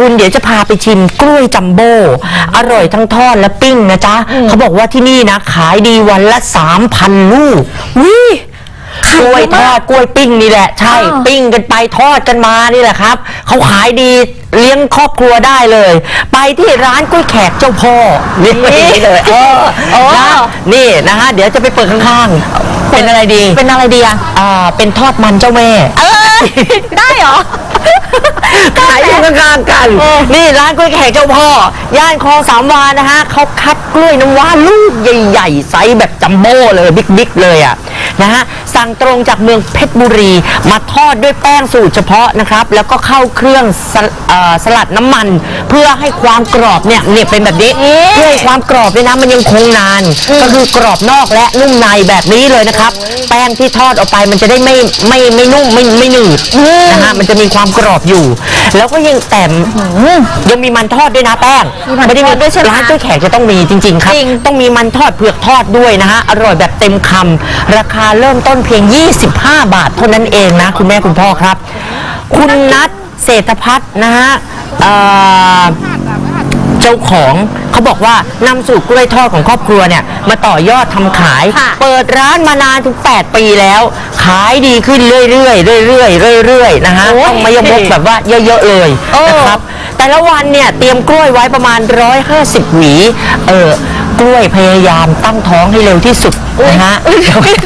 คุณเดี๋ยวจะพาไปชิมกล้วยจัมโบ้อร่อยทั้งทอดและปิ้งนะจ๊ะเขาบอกว่าที่นี่นะ ขายดีวันละสามพันลูกวิกล้วยทอดกล้วยปิ้งนี่แหละ ใช่อ่าปิ้งกันไปทอดกันมานี่แหละครับ เขาขายดีเลี้ยงครอบครัวได้เลย ไปที่ร้านกล้วยแขกเจ้าพ่อนี่เลยเออโอ้นะนี่นะฮะเดี๋ยวจะไปเปิดข้างๆ เป็นอะไรดี เป็นอะไรดีอะอ่าเป็นทอดมันเจ้าแม่เออได้เหรอ ขายอยู่ข้างๆกันเออนี่ร้านกล้วยแขกเจ้าพ่อย่านคลองสามวานะฮะเขาคัดกล้วยน้ำว้าลูกใหญ่ๆไซส์แบบจัมโบ้เลยบิ๊กๆเลยอะนะฮะ สั่งตรงจากเมืองเพชรบุรี มาทอดด้วยแป้งสูตรเฉพาะนะครับ แล้วก็เข้าเครื่องสลเอ่อสลัดน้ำมัน เพื่อให้ความกรอบเนี่ยเนี่ยเป็นแบบนี้เพื่อให้ความกรอบเนี่ยนะมันยังคงนาน ก็คือกรอบนอกและนุ่มในแบบนี้เลยนะครับ แป้งที่ทอดออกไปมันจะได้ไม่ไม่ไม่นุ่มไม่ไม่หนืดนะฮะมันจะมีความกรอบอยู่ แล้วก็ยังแต่มยังมีมันทอดด้วยนะแป้งมีมันไม่ได้ทอดด้วยใช่ไหม ร้านกล้วยแขกจะต้องมีจริง ๆ ครับ จริง ต้องมีมันทอดเผือกทอดด้วยนะฮะอร่อยแบบเต็มคำราคาเริ่มต้นเพียง 25 บาทเท่านั้นเองนะ คุณแม่คุณพ่อครับ คุณนัทเศรษฐพัฒน์นะฮะเอ่อเจ้าของเขาบอกว่านำสูตรกล้วยทอดของครอบครัวเนี่ย มาต่อยอดทำขาย ค่ะ เปิดร้านมานานถึง 8 ปีแล้ว ขายดีขึ้นเรื่อยๆเรื่อยๆเรื่อยๆนะฮะ โอ้ย ต้องมายกแบบว่าเยอะ ๆ เลยเออนะครับ แต่ละวันเนี่ย เตรียมกล้วยไว้ประมาณ 150 หวี เออ กล้วยพยายามตั้งท้องให้เร็วที่สุดนะฮะเดี๋ยวรีบ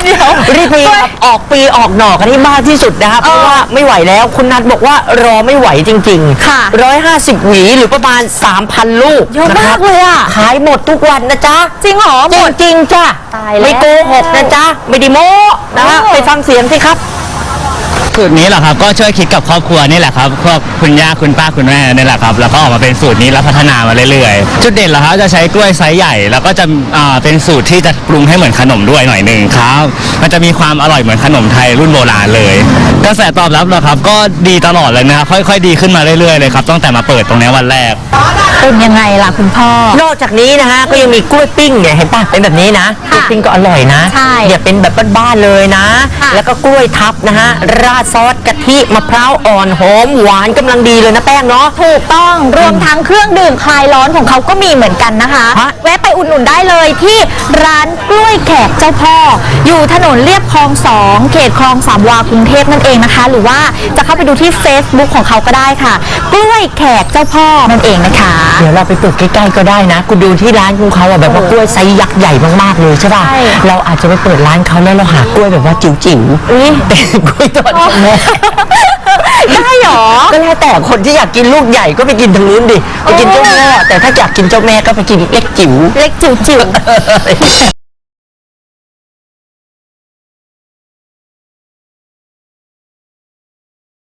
พยายามออกปีออกหน่อกันให้มากที่สุดนะครับเพราะว่าไม่ไหวแล้วคุณนัทบอกว่ารอไม่ไหวจริงๆค่ะร้อยห้าสิบหวีหรือประมาณ 3,000 ลูกเยอะมากเลยอะขายหมดทุกวันนะจ๊ะ จริงเหรอหจมดริงๆจ้ะตายแล้วไม่โกหกนะจ๊ะ ไม่ได้โม้นะฮะโอ้ไปฟังเสียงสิครับ สูตรนี้แหละครับก็ช่วยคิดกับครอบครัวนี่แหละครับพวกคุณย่าคุณป้าคุณแม่นี่แหละครับแล้วก็ออกมาเป็นสูตรนี้แล้วพัฒนามาเรื่อยๆ จุดเด่นเหรอครับจะใช้กล้วยไซส์ใหญ่ แล้วก็จะอ่าเป็นสูตรที่จะปรุงให้เหมือนขนมด้วยหน่อยหนึ่งครับ มันจะมีความอร่อยเหมือนขนมไทยรุ่นโบราณเลยกระแสตอบรับเหรอครับ ก็ดีตลอดเลยนะครับค่อยๆ ดีขึ้นมาเรื่อยๆเลยครับตั้งแต่มาเปิดตรงนี้วันแรก เป็นยังไงล่ะคุณพ่อ นอกจากนี้นะฮะก็ยังมีกล้วยปิ้งเนี่ยเห็นป่ะเป็นแบบนี้นะกล้วยปิ้งก็อร่อยนะใช่เนี่ยเป็นแบบบ้านๆเลยนะ ค่ะ แล้วก็กล้วยทับนะฮะราดซอสกะทิมะพร้าวอ่อนหอมหวานกำลังดีเลยนะแป้งเนาะ ถูกต้องรวมทั้งเครื่องดื่มคลายร้อนของเขาก็มีเหมือนกันนะคะ ฮะ แวะไปอุดหนุนได้เลยที่ร้านกล้วยแขกเจ้าพ่อ อยู่ถนนเรียบคลองสองเขตคลองสามวากรุงเทพนั่นเองนะคะ หรือว่าจะเข้าไปดูที่ Facebook ของเขาก็ได้ค่ะ กล้วยแขกเจ้าพ่อนั่นเองนะคะ เดี๋ยวเราไปเปิดใกล้ๆก็ได้นะคุณดูที่ร้านของเขาอะแบบว่ากล้วยไซส์ยักษ์ใหญ่มากๆเลยใช่ป่ะ ใช่ เราอาจจะไปเปิดร้านเขาแล้วเราหากล้วยแบบว่าจิ๋วๆ อุ๊ยเป็นกล้วยทอดของแม่ได้เหรอ ก็แล้วแต่คนที่อยากกินลูกใหญ่ก็ไปกินทางนู้นดิ ไปกินเจ้าแม่แต่ถ้าอยากกินเจ้าแม่ก็ไปกินเล็กจิ๋ว เล็กจิ๋วๆ